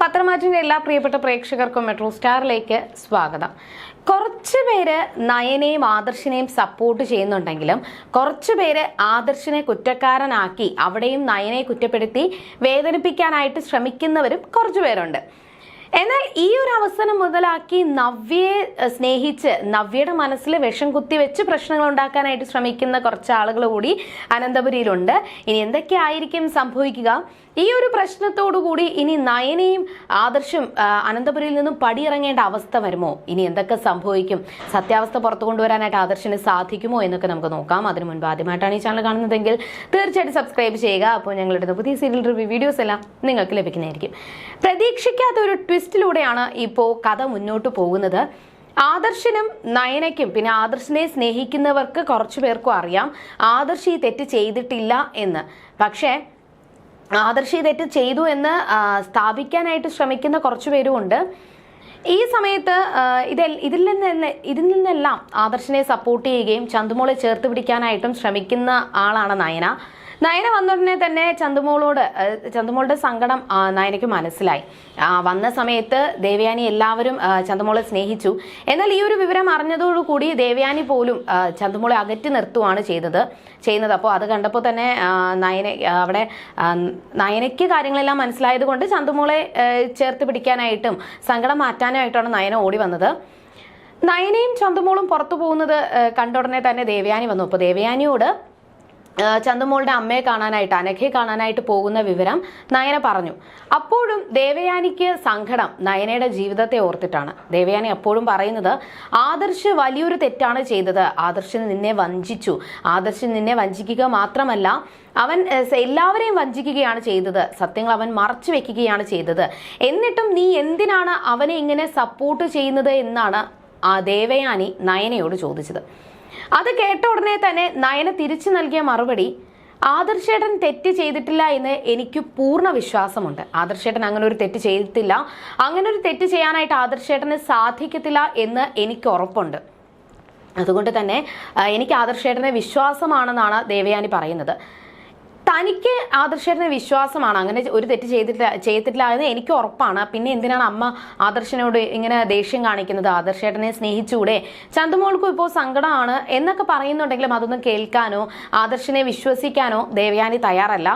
പത്രമാറ്റിന്റെ എല്ലാ പ്രിയപ്പെട്ട പ്രേക്ഷകർക്കും മെട്രോ സ്റ്റാറിലേക്ക് സ്വാഗതം. കുറച്ച് പേര് നയനെയും ആദർശിനെയും സപ്പോർട്ട് ചെയ്യുന്നുണ്ടെങ്കിലും കുറച്ച് പേര് ആദർശിനെ കുറ്റക്കാരനാക്കി അവിടെയും നയനെ കുറ്റപ്പെടുത്തി വേദനിപ്പിക്കാനായിട്ട് ശ്രമിക്കുന്നവരും കുറച്ച് പേരുണ്ട്. എന്നാൽ ഈ ഒരു അവസരം മുതലാക്കി നവ്യയെ സ്നേഹിച്ച് നവ്യയുടെ മനസ്സിൽ വിഷം കുത്തിവെച്ച് പ്രശ്നങ്ങൾ ഉണ്ടാക്കാനായിട്ട് ശ്രമിക്കുന്ന കുറച്ച് ആളുകൾ കൂടി അനന്തപുരിയിലുണ്ട്. ഇനി എന്തൊക്കെയായിരിക്കും സംഭവിക്കുക? ഈ ഒരു പ്രശ്നത്തോടു കൂടി ഇനി നയനയും ആദർശും അനന്തപുരിയിൽ നിന്നും പടിയിറങ്ങേണ്ട അവസ്ഥ വരുമോ? ഇനി എന്തൊക്കെ സംഭവിക്കും? സത്യാവസ്ഥ പുറത്തു കൊണ്ടുവരാനായിട്ട് ആദർശിന് സാധിക്കുമോ എന്നൊക്കെ നമുക്ക് നോക്കാം. അതിനു മുൻപ് ആദ്യമായിട്ടാണ് ഈ ചാനൽ കാണുന്നതെങ്കിൽ തീർച്ചയായിട്ടും സബ്സ്ക്രൈബ് ചെയ്യുക. അപ്പോൾ ഞങ്ങളുടെ പുതിയ സീരിയൽ റിവ്യൂ വീഡിയോസ് എല്ലാം നിങ്ങൾക്ക് ലഭിക്കുന്നതായിരിക്കും. പ്രതീക്ഷിക്കാത്ത ഒരു ട്വിസ്റ്റിലൂടെയാണ് ഇപ്പോൾ കഥ മുന്നോട്ട് പോകുന്നത്. ആദർശനും നയനയ്ക്കും പിന്നെ ആദർശിനെ സ്നേഹിക്കുന്നവർക്ക് കുറച്ചു പേർക്കും അറിയാം. ആദർശ് ഈ തെറ്റ് ചെയ്തിട്ടില്ല എന്ന്. പക്ഷേ ആദർശ് തെറ്റ് ചെയ്തു എന്ന് സ്ഥാപിക്കാനായിട്ട് ശ്രമിക്കുന്ന കുറച്ചു പേരും ഉണ്ട്. ഈ സമയത്ത് ഇതെ ഇതിൽ നിന്ന് ഇതിൽ നിന്നെല്ലാം ആദർശിനെ സപ്പോർട്ട് ചെയ്യുകയും ചന്തുമോളെ ചേർത്ത് പിടിക്കാനായിട്ടും ശ്രമിക്കുന്ന ആളാണ് നയന. നയന വന്ന ഉടനെ തന്നെ ചന്തുമോളോട് ചന്തുമോളുടെ സങ്കടം നയനയ്ക്ക് മനസ്സിലായി. വന്ന സമയത്ത് ദേവയാനി എല്ലാവരും ചന്തുമോളെ സ്നേഹിച്ചു. എന്നാൽ ഈ ഒരു വിവരം അറിഞ്ഞതോടുകൂടി ദേവയാനി പോലും ചന്തുമോളെ അകറ്റി നിർത്തുവാണ് ചെയ്തത് ചെയ്യുന്നത്. അപ്പോൾ അത് കണ്ടപ്പോൾ തന്നെ നയന അവിടെ നയനയ്ക്ക് കാര്യങ്ങളെല്ലാം മനസ്സിലായത് കൊണ്ട് ചന്തുമോളെ ചേർത്ത് പിടിക്കാനായിട്ടും സങ്കടം മാറ്റാനായിട്ടാണ് നയന ഓടി വന്നത്. നയനയും ചന്തുമോളും പുറത്തു പോകുന്നത് കണ്ടുടനെ തന്നെ ദേവയാനി വന്നു. അപ്പോൾ ദേവയാനിയോട് ആ, ചന്തുമോളുടെ അമ്മയെ കാണാനായിട്ട് അനഘയെ കാണാനായിട്ട് പോകുന്ന വിവരം നയന പറഞ്ഞു. അപ്പോഴും ദേവയാനിക്ക് സങ്കടം നയനയുടെ ജീവിതത്തെ ഓർത്തിട്ടാണ്. ദേവയാനി അപ്പോഴും പറയുന്നത് ആദർശ് വലിയൊരു തെറ്റാണ് ചെയ്തത്. ആദർശ് നിന്നെ വഞ്ചിച്ചു. ആദർശ് നിന്നെ വഞ്ചിക്കുക മാത്രമല്ല അവൻ എല്ലാവരെയും വഞ്ചിക്കുകയാണ് ചെയ്തത്. സത്യങ്ങൾ അവൻ മറച്ചു വെക്കുകയാണ് ചെയ്തത്. എന്നിട്ടും നീ എന്തിനാണ് അവനെ ഇങ്ങനെ സപ്പോർട്ട് ചെയ്യുന്നത്? എന്നാണ് ആ ദേവയാനി നയനയോട് ചോദിച്ചത്. അത് കേട്ട ഉടനെ തന്നെ നയന തിരിച്ചു നൽകിയ മറുപടി ആദർശേട്ടൻ തെറ്റ് ചെയ്തിട്ടില്ല എന്ന് എനിക്ക് പൂർണ വിശ്വാസമുണ്ട്. ആദർശേട്ടൻ അങ്ങനെ ഒരു തെറ്റ് ചെയ്തിട്ടില്ല. അങ്ങനെ ഒരു തെറ്റ് ചെയ്യാനായിട്ട് ആദർശേട്ടന് സാധിക്കത്തില്ല എന്ന് എനിക്ക് ഉറപ്പുണ്ട്. അതുകൊണ്ട് തന്നെ എനിക്ക് ആദർശേട്ടനെ വിശ്വാസമാണെന്നാണ് ദേവയാനി പറയുന്നത്. തനിക്ക് ആദർശേട്ടന് വിശ്വാസമാണ്. അങ്ങനെ ഒരു തെറ്റ് ചെയ്തിട്ടില്ല ചെയ്തിട്ടില്ല എന്ന് എനിക്ക് ഉറപ്പാണ്. പിന്നെ എന്തിനാണ് അമ്മ ആദർശനോട് ഇങ്ങനെ ദേഷ്യം കാണിക്കുന്നത്? ആദർശേട്ടനെ സ്നേഹിച്ചൂടെ ചന്തുമോൾക്കും ഇപ്പോൾ സങ്കടമാണ് എന്നൊക്കെ പറയുന്നുണ്ടെങ്കിലും അതൊന്നും കേൾക്കാനോ ആദർശനെ വിശ്വസിക്കാനോ ദേവയാനി തയ്യാറല്ല.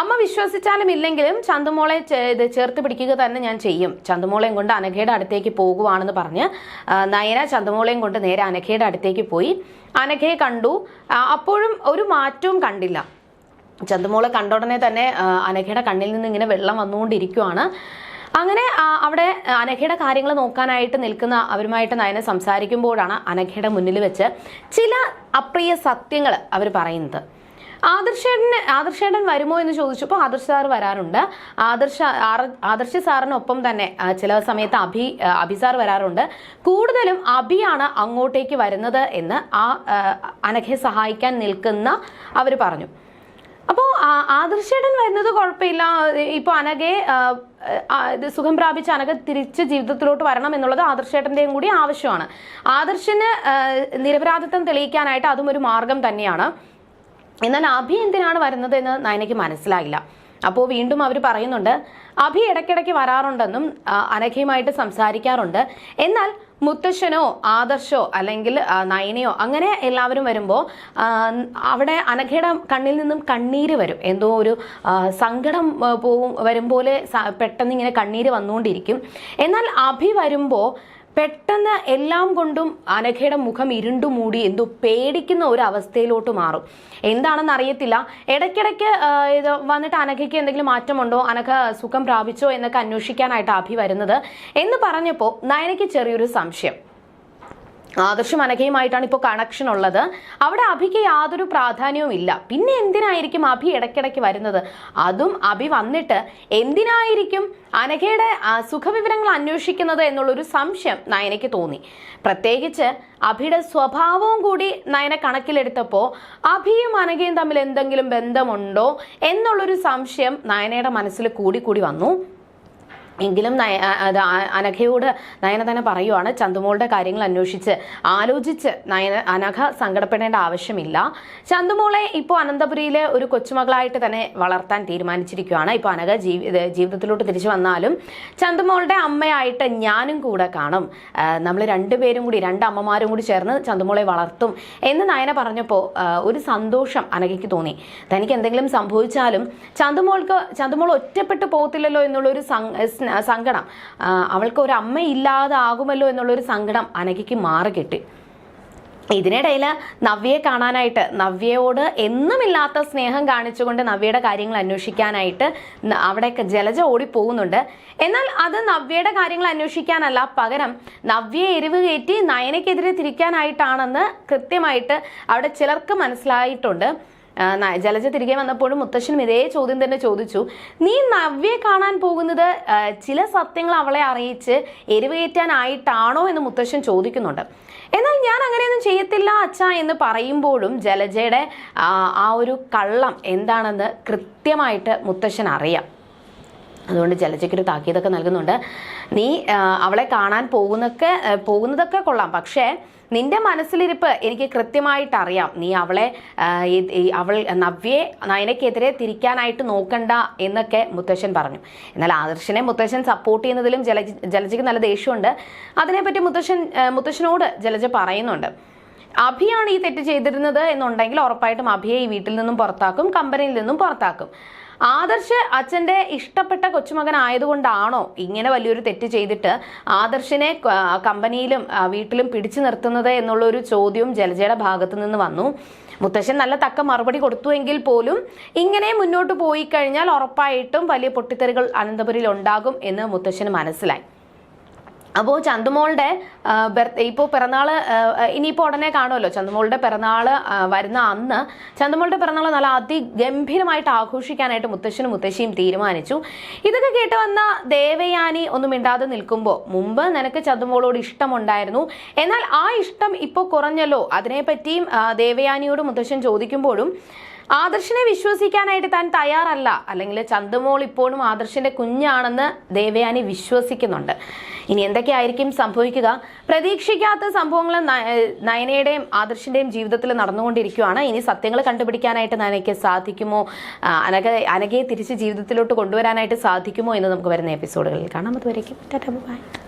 അമ്മ വിശ്വസിച്ചാലും ഇല്ലെങ്കിലും ചന്തുമോളെ ഇത് ചേർത്ത് പിടിക്കുക തന്നെ ഞാൻ ചെയ്യും. ചന്തുമോളെയും കൊണ്ട് അനഘയുടെ അടുത്തേക്ക് പോകുവാണെന്ന് പറഞ്ഞ് നയന ചന്തുമോളെയും കൊണ്ട് നേരെ അനഘയുടെ അടുത്തേക്ക് പോയി. അനഘയെ കണ്ടു. അപ്പോഴും ഒരു മാറ്റവും കണ്ടില്ല. ചന്തുമോളെ കണ്ട ഉടനെ തന്നെ അനഘയുടെ കണ്ണിൽ നിന്ന് ഇങ്ങനെ വെള്ളം വന്നുകൊണ്ടിരിക്കുവാണ്. അങ്ങനെ അവിടെ അനഘയുടെ കാര്യങ്ങൾ നോക്കാനായിട്ട് നിൽക്കുന്ന അവരുമായിട്ട് നയനെ സംസാരിക്കുമ്പോഴാണ് അനഘയുടെ മുന്നിൽ വെച്ച് ചില അപ്രിയ സത്യങ്ങൾ അവർ പറയുന്നത്. ആദർശേട്ടന് ആദർശേടൻ വരുമോ എന്ന് ചോദിച്ചപ്പോൾ ആദർശ് സാർ വരാറുണ്ട്. ആദർശ ആദർശ സാറിനൊപ്പം തന്നെ ചില സമയത്ത് അഭി അഭി സാർ വരാറുണ്ട്. കൂടുതലും അഭിയാണ് അങ്ങോട്ടേക്ക് വരുന്നത് എന്ന് ആ, അനഘയെ സഹായിക്കാൻ നിൽക്കുന്ന അവർ പറഞ്ഞു. അപ്പോൾ ആദർശേടൻ വരുന്നത് കുഴപ്പമില്ല. ആ, ഇത് സുഖം പ്രാപിച്ച അനഘ തിരിച്ച് ജീവിതത്തിലോട്ട് വരണം എന്നുള്ളത് ആദർശേട്ടന്റെയും കൂടി ആവശ്യമാണ്. ആദർശന് നിരപരാധിത്വം തെളിയിക്കാനായിട്ട് അതും ഒരു മാർഗം തന്നെയാണ്. എന്നാൽ അഭി എന്തിനാണ് വരുന്നത് എന്ന് നയനയ്ക്ക് മനസ്സിലായില്ല. അപ്പോൾ വീണ്ടും അവർ പറയുന്നുണ്ട് അഭി ഇടയ്ക്കിടയ്ക്ക് വരാറുണ്ടെന്നും അനഘയുമായിട്ട് സംസാരിക്കാറുണ്ട്. എന്നാൽ മുത്തശ്ശനോ ആദർശോ അല്ലെങ്കിൽ നയനയോ അങ്ങനെ എല്ലാവരും വരുമ്പോൾ അവിടെ അനഘയുടെ കണ്ണിൽ നിന്നും കണ്ണീര് വരും. എന്തോ ഒരു സങ്കടം പോകും വരും പോലെ പെട്ടെന്ന് ഇങ്ങനെ കണ്ണീര് വന്നുകൊണ്ടിരിക്കും. എന്നാൽ അഭി വരുമ്പോൾ പെട്ടെന്ന് എല്ലാം കൊണ്ടും അനഘയുടെ മുഖം ഇരുണ്ടു മൂടി എന്തോ പേടിക്കുന്ന ഒരു അവസ്ഥയിലോട്ട് മാറും. എന്താണെന്ന് അറിയത്തില്ല. ഇടയ്ക്കിടയ്ക്ക് ഇത് വന്നിട്ട് അനഘയ്ക്ക് എന്തെങ്കിലും മാറ്റമുണ്ടോ? അനഘ സുഖം പ്രാപിച്ചോ എന്നൊക്കെ അന്വേഷിക്കാനായിട്ട് അഭി വരുന്നത്. എന്ന് പറഞ്ഞപ്പോൾ നയനയ്ക്ക് ചെറിയൊരു സംശയം. ആദർശം അനഘയുമായിട്ടാണ് ഇപ്പോൾ കണക്ഷൻ ഉള്ളത്. അവിടെ അഭിക്ക് യാതൊരു പ്രാധാന്യവും ഇല്ല. പിന്നെ എന്തിനായിരിക്കും അഭി ഇടയ്ക്കിടയ്ക്ക് വരുന്നത്? അതും അഭി വന്നിട്ട് എന്തിനായിരിക്കും അനഘയുടെ സുഖവിവരങ്ങൾ അന്വേഷിക്കുന്നത് എന്നുള്ളൊരു സംശയം നയനയ്ക്ക് തോന്നി. പ്രത്യേകിച്ച് അഭിയുടെ സ്വഭാവവും കൂടി നയന കണക്കിലെടുത്തപ്പോൾ അഭിയും അനഘയും തമ്മിൽ എന്തെങ്കിലും ബന്ധമുണ്ടോ എന്നുള്ളൊരു സംശയം നയനയുടെ മനസ്സിൽ കൂടി കൂടി വന്നു. എങ്കിലും അത് അനഘയോട് നയന തന്നെ പറയുവാണ് ചന്തുമോളുടെ കാര്യങ്ങൾ അന്വേഷിച്ച് ആലോചിച്ച് നയന അനഘ സങ്കടപ്പെടേണ്ട ആവശ്യമില്ല. ചന്തുമോളെ ഇപ്പോൾ അനന്തപുരിയിലെ ഒരു കൊച്ചുമകളായിട്ട് തന്നെ വളർത്താൻ തീരുമാനിച്ചിരിക്കുകയാണ്. ഇപ്പോൾ അനഘ ജീവിത ജീവിതത്തിലോട്ട് തിരിച്ചു വന്നാലും ചന്തുമോളുടെ അമ്മയായിട്ട് ഞാനും കൂടെ കാണും. നമ്മൾ രണ്ടുപേരും കൂടി രണ്ട് അമ്മമാരും കൂടി ചേർന്ന് ചന്തുമോളെ വളർത്തും എന്ന് നയന പറഞ്ഞപ്പോൾ ഒരു സന്തോഷം അനഘയ്ക്ക് തോന്നി. തനിക്ക് എന്തെങ്കിലും സംഭവിച്ചാലും ചന്തുമോൾക്ക് ചന്തുമോൾ ഒറ്റപ്പെട്ടു പോകത്തില്ലല്ലോ എന്നുള്ളൊരു സങ്കടം. അവൾക്ക് ഒരു അമ്മ ഇല്ലാതെ ഇല്ലാതാകുമല്ലോ എന്നുള്ളൊരു സങ്കടം അനഘയ്ക്ക് മാറി കിട്ടി. ഇതിനിടയിൽ നവ്യയെ കാണാനായിട്ട് നവ്യയോട് എന്നുമില്ലാത്ത സ്നേഹം കാണിച്ചുകൊണ്ട് നവ്യയുടെ കാര്യങ്ങൾ അന്വേഷിക്കാനായിട്ട് അവിടെയൊക്കെ ജലജ ഓടിപ്പോകുന്നുണ്ട്. എന്നാൽ അത് നവ്യയുടെ കാര്യങ്ങൾ അന്വേഷിക്കാനല്ല. പകരം നവ്യയെ എരിവ് കയറ്റി നയനയ്ക്കെതിരെ തിരിക്കാനായിട്ടാണെന്ന് കൃത്യമായിട്ട് അവിടെ ചിലർക്ക് മനസ്സിലായിട്ടുണ്ട്. ജലജ തിരികെ വന്നപ്പോഴും മുത്തശ്ശനും ഇതേ ചോദ്യം തന്നെ ചോദിച്ചു. നീ നവ്യെ കാണാൻ പോകുന്നത് ചില സത്യങ്ങൾ അവളെ അറിയിച്ച് എരിവേറ്റാനായിട്ടാണോ എന്ന് മുത്തശ്ശൻ ചോദിക്കുന്നുണ്ട്. എന്നാൽ ഞാൻ അങ്ങനെയൊന്നും ചെയ്യത്തില്ല അച്ഛ എന്ന് പറയുമ്പോഴും ജലജയുടെ ആ, ഒരു കള്ളം എന്താണെന്ന് കൃത്യമായിട്ട് മുത്തശ്ശൻ അറിയാം. അതുകൊണ്ട് ജലജയ്ക്കൊരു താക്കീതൊക്കെ നൽകുന്നുണ്ട്. നീ അവളെ കാണാൻ പോകുന്നൊക്കെ പോകുന്നതൊക്കെ കൊള്ളാം. പക്ഷേ നിന്റെ മനസ്സിലിരിപ്പ് എനിക്ക് കൃത്യമായിട്ട് അറിയാം നീ അവളെ അവൾ നവ്യെ നയനയ്ക്കെതിരെ തിരിക്കാനായിട്ട് നോക്കണ്ട എന്നൊക്കെ മുത്തശ്ശൻ പറഞ്ഞു. എന്നാൽ ആദർശനെ മുത്തശ്ശൻ സപ്പോർട്ട് ചെയ്യുന്നതിലും ജലജ ജലജയ്ക്ക് നല്ല ദേഷ്യമുണ്ട്. അതിനെപ്പറ്റി മുത്തശ്ശൻ മുത്തശ്ശനോട് ജലജ പറയുന്നുണ്ട്. അഭിയാണ് ഈ തെറ്റ് ചെയ്തിരുന്നത് എന്നുണ്ടെങ്കിൽ ഉറപ്പായിട്ടും അഭിയെ ഈ വീട്ടിൽ നിന്നും പുറത്താക്കും കമ്പനിയിൽ നിന്നും പുറത്താക്കും. ആദർശ് അച്ഛന്റെ ഇഷ്ടപ്പെട്ട കൊച്ചുമകൻ ആയതുകൊണ്ടാണോ ഇങ്ങനെ വലിയൊരു തെറ്റ് ചെയ്തിട്ട് ആദർശിനെ കമ്പനിയിലും വീട്ടിലും പിടിച്ചു നിർത്തുന്നത് എന്നുള്ളൊരു ചോദ്യവും ജലജയുടെ ഭാഗത്ത് നിന്ന് വന്നു. മുത്തശ്ശൻ നല്ല തക്ക മറുപടി കൊടുത്തുവെങ്കിൽ പോലും ഇങ്ങനെ മുന്നോട്ട് പോയി കഴിഞ്ഞാൽ ഉറപ്പായിട്ടും വലിയ പൊട്ടിത്തെറികൾ അനന്തപുരിൽ ഉണ്ടാകും എന്ന് മുത്തശ്ശന് മനസ്സിലായി. അപ്പോൾ ചന്തുമോളുടെ ബർത്ത് ഇപ്പോൾ പിറന്നാൾ ഇനിയിപ്പോൾ ഉടനെ കാണുമല്ലോ ചന്തുമോളുടെ പിറന്നാൾ വരുന്ന അന്ന്. ചന്തുമോളുടെ പിറന്നാൾ നല്ല അതിഗംഭീരമായിട്ട് ആഘോഷിക്കാനായിട്ട് മുത്തശ്ശനും മുത്തശ്ശിയും തീരുമാനിച്ചു. ഇതൊക്കെ കേട്ട് വന്ന ദേവയാനി ഒന്നും മിണ്ടാതെ നിൽക്കുമ്പോൾ മുമ്പ് നിനക്ക് ചന്തുമോളോട് ഇഷ്ടമുണ്ടായിരുന്നു. എന്നാൽ ആ ഇഷ്ടം ഇപ്പോൾ കുറഞ്ഞല്ലോ? അതിനെപ്പറ്റിയും ദേവയാനിയോട് മുത്തശ്ശൻ ചോദിക്കുമ്പോഴും ആദർശിനെ വിശ്വസിക്കാനായിട്ട് താൻ തയ്യാറല്ല. അല്ലെങ്കിൽ ചന്ദമോൾ ഇപ്പോഴും ആദർശിന്റെ കുഞ്ഞാണെന്ന് ദേവയാനി വിശ്വസിക്കുന്നുണ്ട്. ഇനി എന്തൊക്കെയായിരിക്കും സംഭവിക്കുക? പ്രതീക്ഷിക്കാത്ത സംഭവങ്ങൾ നയ- നയനയുടെയും ആദർശിന്റെയും ജീവിതത്തിൽ നടന്നുകൊണ്ടിരിക്കുകയാണ് ഇനി സത്യങ്ങൾ കണ്ടുപിടിക്കാനായിട്ട് നയനയ്ക്ക് സാധിക്കുമോ? അനക അനകയെ തിരിച്ച് ജീവിതത്തിലോട്ട് കൊണ്ടുവരാനായിട്ട് സാധിക്കുമോ എന്ന് നമുക്ക് വരുന്ന എപ്പിസോഡുകളിൽ കാണാം. അതുവരേക്കും ബൈ.